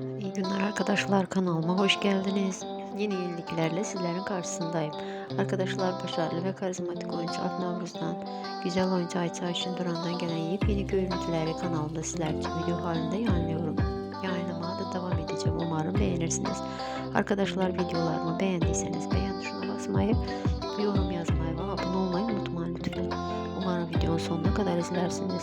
İyi günler arkadaşlar kanalıma hoş geldiniz. Yeni yeniliklerle sizlerin karşısındayım. Arkadaşlar başarılı ve karizmatik oyuncu Navruz'dan, güzel oyuncu Ayça Ayşin Duran'dan gelen yepyeni görüntüleri kanalımda sizler için video halinde yayınlıyorum. Yayınlamaya da devam edeceğim. Umarım beğenirsiniz. Arkadaşlar videolarımı beğendiyseniz beğen tuşuna basmayı, yorum yazmayı ve abone olmayı unutmayın lütfen. Umarım videonun sonuna kadar izlersiniz.